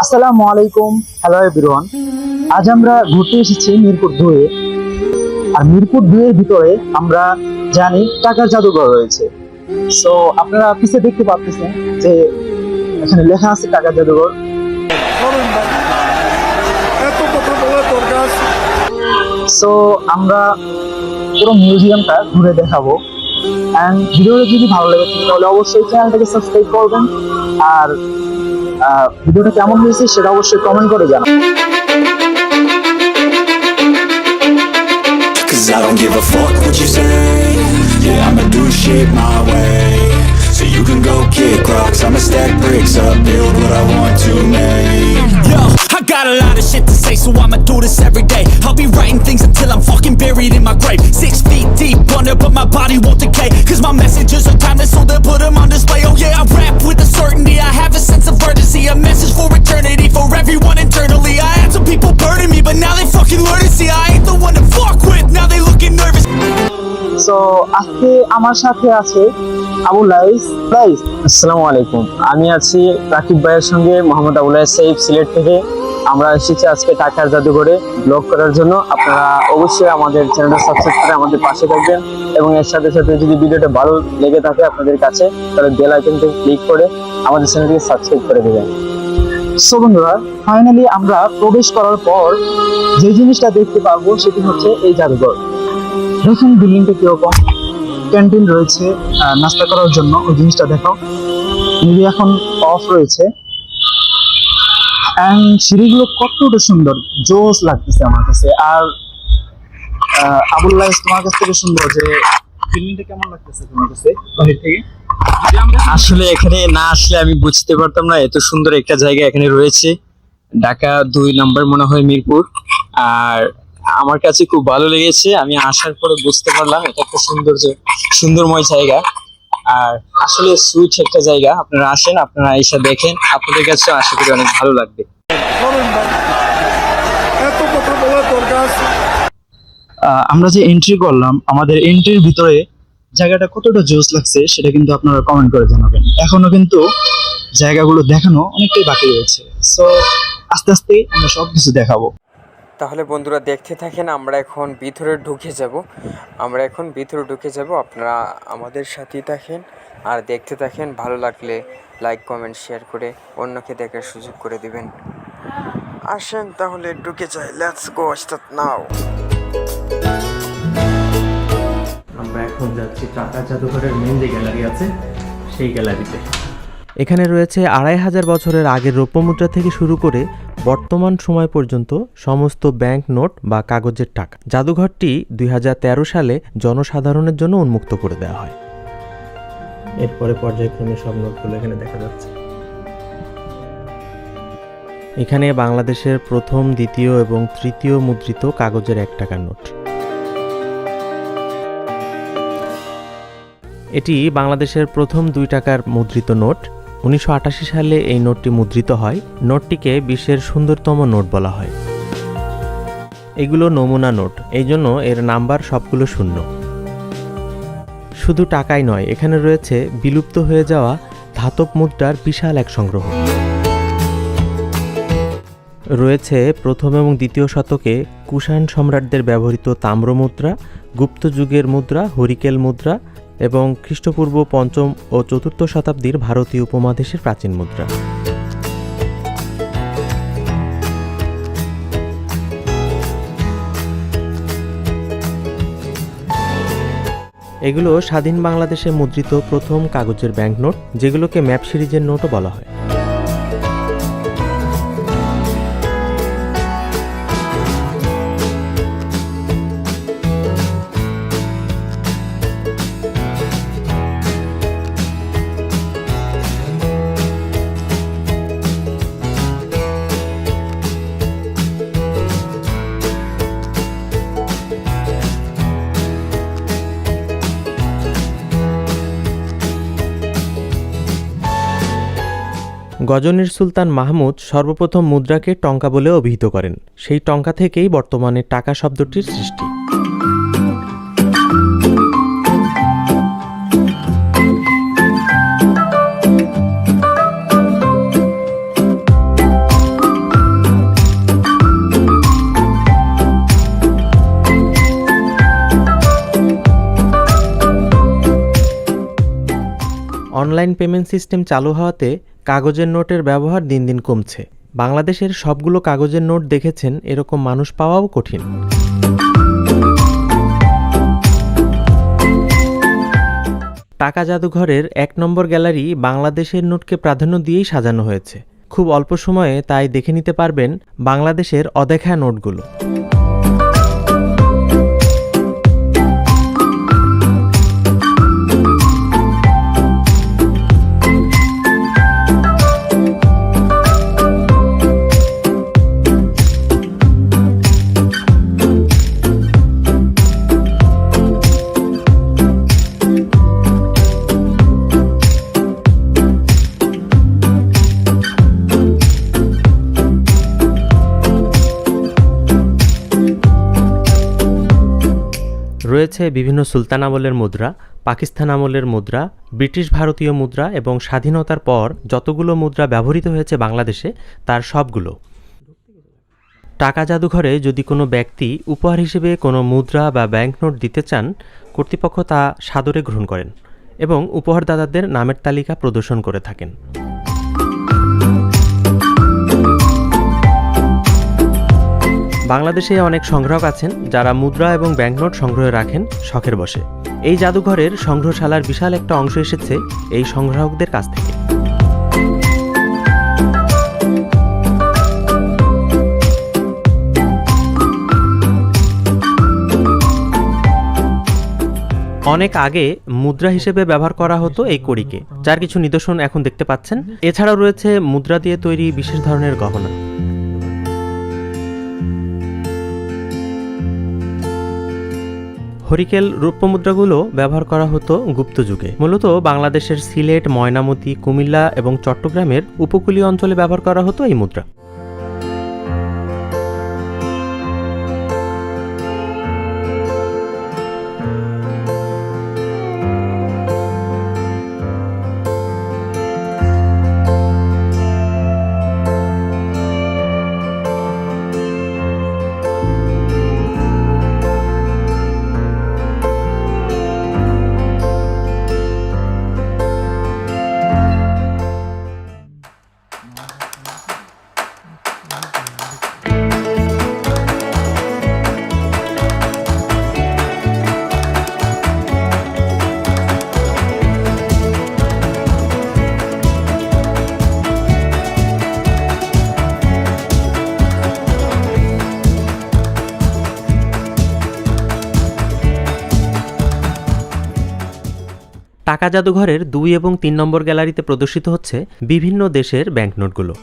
আসসালামু আলাইকুম। Hello everyone আজ আমরা ঘুরতে এসেছি মিরপুর দুয়ে। আর মিরপুর দুয়ের ভিতরে আমরা জানি টাকার জাদুঘর রয়েছে। সো আপনারা পিছে দেখতে পাচ্ছেন যে এখানে লেখা আছে টাকার জাদুঘর। সো আমরা পুরো মিউজিয়ামটা ঘুরে দেখাবো। অ্যান্ড ভিডিওটা যদি ভালো লাগে, তাহলে অবশ্যই চ্যানেলটাকে সাবস্ক্রাইব করবেন। আর ভিডিওটা কেমন হয়েছে সেটা অবশ্যই কমেন্ট করে জানাবেন Cause I don't give a fuck what you say Yeah, I'ma do shit my way So you can go kick rocks I'ma stack bricks up, build what I want to make Yo, I got a lot of shit to say So I'ma do this every day I'll be writing things until I'm fucking buried in my grave Six feet deep under but my body won't decay Cause my messages are timeless so they'll put them on display Oh yeah, I rap with a certainty I have a sense of Fucking learn to see I ain't the one to fuck with. Now they looking nervous. So আজকে আমার সাথে আছে Abu lines lines আসসালামু আলাইকুম। আমি আছি রাকিব ভাইয়ের সঙ্গে মোহাম্মদ আবুল সাইফ সিলেট থেকে। আমরা এসেছি আজকে টাকার জাদুঘরে ব্লগ করার জন্য। আপনারা অবশ্যই আমাদের চ্যানেলটা সাবস্ক্রাইব করে আমাদের পাশে থাকবেন এবং এর সাথে সাথে যদি ভিডিওটা ভালো লেগে থাকে আপনাদের কাছে তাহলে বেল আইকনটি ক্লিক করে আমাদের চ্যানেলটিকে সাবস্ক্রাইব করে দেবেন। সো বন্ধুরা ফাইনালি আমরা প্রবেশ করার পর যে জিনিসটা দেখতে পাবো সেটি হচ্ছে এই জাদুঘর। দেখুন বিল্ডিংটা কীরকম। ক্যান্টিন রয়েছে নাস্তা করার জন্য। ওই জিনিসটা দেখো। মেবি এখন অফ রয়েছে। অ্যান্ড সিঁড়িগুলো কতটা সুন্দর। জোস লাগতেছে আমার কাছে। আর আবুল্লাহ তোমার কাছ থেকে সুন্দর যে বিল্ডিংটা কেমন লাগতেছে তোমার কাছে? বাহির থেকে? আসলে এখানে না আসলে আমি বুঝতে পারতাম না এত সুন্দর একটা জায়গা এখানে রয়েছে। ঢাকা দুই নম্বর মনে হয় মিরপুর। আর আমার কাছে খুব ভালো লেগেছে আমি আসার পরে বুঝতে পারলাম এটা একটা সুন্দর যে- সুন্দরময় জায়গা। আর আসলে সুইট একটা জায়গা আপনারা আসেন আপনারা এসে দেখেন আপনাদের কাছে আশা করি অনেক ভালো লাগবে। আমরা যে এন্ট্রি করলাম আমাদের এন্ট্রির ভিতরে জায়গাটা কতটা জোস লাগছে সেটা কিন্তু আপনারা কমেন্ট করে জানাবেন। এখনও কিন্তু জায়গাগুলো দেখানো অনেকটাই বাকি রয়েছে। সো আস্তে আস্তে আমরা সব কিছু দেখাবো। তাহলে বন্ধুরা দেখতে থাকেন, আমরা এখন ভিতরে ঢুকে যাব। আমরা এখন ভিতরে ঢুকে যাব, আপনারা আমাদের সাথেই থাকেন। আর দেখতে থাকেন, ভালো লাগলে লাইক কমেন্ট শেয়ার করে অন্যকে দেখার সুযোগ করে দিবেন। আসেন তাহলে ঢুকে যাই। লেটস গো স্টার্ট নাও আমরা এখন যাচ্ছি টাকা জাদুঘরের মেন যে গ্যালারি আছে, সেই গ্যালারিতে এখানে রয়েছে আড়াই হাজার বছরের আগের রৌপ্য মুদ্রা থেকে শুরু করে বর্তমান সময় পর্যন্ত সমস্ত ব্যাংক নোট বা কাগজের টাকা। জাদুঘরটি দু হাজার তেরো সালে জনসাধারণের জন্য উন্মুক্ত করে দেওয়া হয়। এরপরে পর্যায়ক্রমে সব নোটগুলো এখানে দেখা যাচ্ছে। এখানে বাংলাদেশের প্রথম, দ্বিতীয় এবং তৃতীয় মুদ্রিত কাগজের এক টাকার নোট এটি বাংলাদেশের প্রথম দুই টাকার মুদ্রিত নোট। উনিশশো আটাশি সালে এই নোটটি মুদ্রিত হয়। নোটটিকে বিশ্বের সুন্দরতম নোট বলা হয়। এগুলো নমুনা নোট। এই জন্য এর নাম্বার সবগুলো শূন্য। শুধু টাকাই নয়, এখানে রয়েছে বিলুপ্ত হয়ে যাওয়া ধাতব মুদ্রার বিশাল এক সংগ্রহ। রয়েছে প্রথম এবং দ্বিতীয় শতকে কুষাণ সম্রাটদের ব্যবহৃত তাম্র মুদ্রা গুপ্ত যুগের মুদ্রা, হরিকেল মুদ্রা এবং খ্রিস্টপূর্ব পঞ্চম ও চতুর্থ শতাব্দীর ভারতীয় উপমহাদেশের প্রাচীন মুদ্রা। এগুলো স্বাধীন বাংলাদেশে মুদ্রিত প্রথম কাগজের ব্যাংকনোট যেগুলোকে ম্যাপ সিরিজের নোটও বলা হয়। গজনীর সুলতান মাহমুদ সর্বপ্রথম মুদ্রাকে টঙ্কা বলে অভিহিত করেন। সেই টঙ্কা থেকেই বর্তমানে টাকা শব্দটির সৃষ্টি। অনলাইন পেমেন্ট সিস্টেম চালু হওয়াতে কাগজের নোটের ব্যবহার দিন দিন কমছে। বাংলাদেশের সবগুলো কাগজের নোট দেখেছেন, এরকম মানুষ পাওয়াও কঠিন। টাকা জাদুঘরের এক নম্বর গ্যালারি বাংলাদেশের নোটকে প্রাধান্য দিয়েই সাজানো হয়েছে। খুব অল্প সময়ে তাই দেখে নিতে পারবেন বাংলাদেশের অদেখা নোটগুলো। রয়েছে বিভিন্ন সুলতান আমলের মুদ্রা, পাকিস্তান আমলের মুদ্রা, ব্রিটিশ ভারতীয় মুদ্রা এবং স্বাধীনতার পর যতগুলো মুদ্রা ব্যবহৃত হয়েছে বাংলাদেশে, তার সবগুলো। টাকা জাদুঘরে যদি কোনো ব্যক্তি উপহার হিসেবে কোনো মুদ্রা বা ব্যাংকনোট দিতে চান, কর্তৃপক্ষ তা সাদরে গ্রহণ করেন এবং উপহারদাতাদের নামের তালিকা প্রদর্শন করে থাকেন। বাংলাদেশে অনেক সংগ্রাহক আছেন যারা মুদ্রা এবং ব্যাংকনোট সংগ্রহে রাখেন শখের বসে এই জাদুঘরের সংগ্রহশালার বিশাল একটা অংশ এসেছে এই সংগ্রাহকদের কাছ থেকে। অনেক আগে মুদ্রা হিসেবে ব্যবহার করা হতো এই কড়িকে, যার কিছু নিদর্শন এখন দেখতে পাচ্ছেন। এছাড়াও রয়েছে মুদ্রা দিয়ে তৈরি বিশেষ ধরনের গহনা। হরিকেল রৌপ্য মুদ্রাগুলো ব্যবহার করা হতো গুপ্ত যুগে। মূলত বাংলাদেশের সিলেট, ময়নামতি, কুমিল্লা এবং চট্টগ্রামের উপকূলীয় অঞ্চলে ব্যবহার করা হতো এই মুদ্রা। টাকা জাদুঘরের দুই এবং তিন নম্বর গ্যালারিতে প্রদর্শিত হচ্ছে বিভিন্ন দেশের ব্যাংকনোটগুলো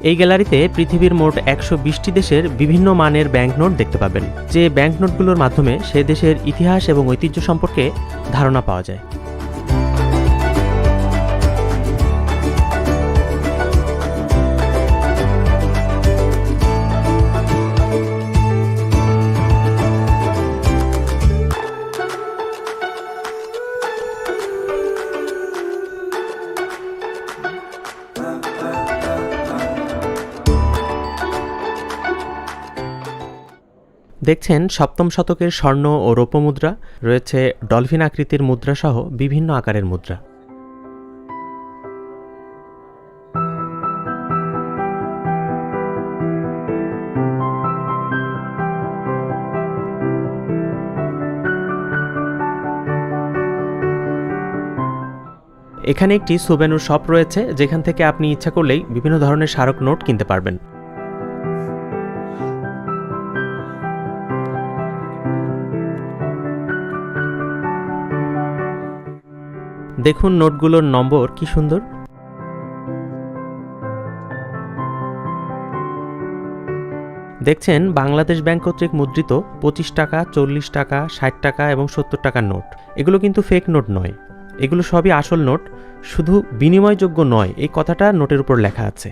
এই গ্যালারিতে পৃথিবীর মোট একশো বিশটি দেশের বিভিন্ন মানের ব্যাংকনোট দেখতে পাবেন, যে ব্যাংকনোটগুলোর মাধ্যমে সে দেশের ইতিহাস এবং ঐতিহ্য সম্পর্কে ধারণা পাওয়া যায়। দেখছেন সপ্তম শতকের স্বর্ণ ও রৌপ্য মুদ্রা, রয়েছে ডলফিন আকৃতির মুদ্রা সহ বিভিন্ন আকারের মুদ্রা। এখানে একটি সুবেনুর শপ রয়েছে, যেখান থেকে আপনি ইচ্ছা করলেই বিভিন্ন ধরনের স্মারক নোট কিনতে পারবেন। দেখুন নোটগুলোর নম্বর, কি সুন্দর। দেখছেন, বাংলাদেশ ব্যাংক কর্তৃক মুদ্রিত পঁচিশ টাকা, চল্লিশ টাকা, ষাট টাকা এবং সত্তর টাকার নোট। এগুলো কিন্তু ফেক নোট নয়। এগুলো সবই আসল নোট, শুধু বিনিময়যোগ্য নয়, এই কথাটা নোটের উপর লেখা আছে।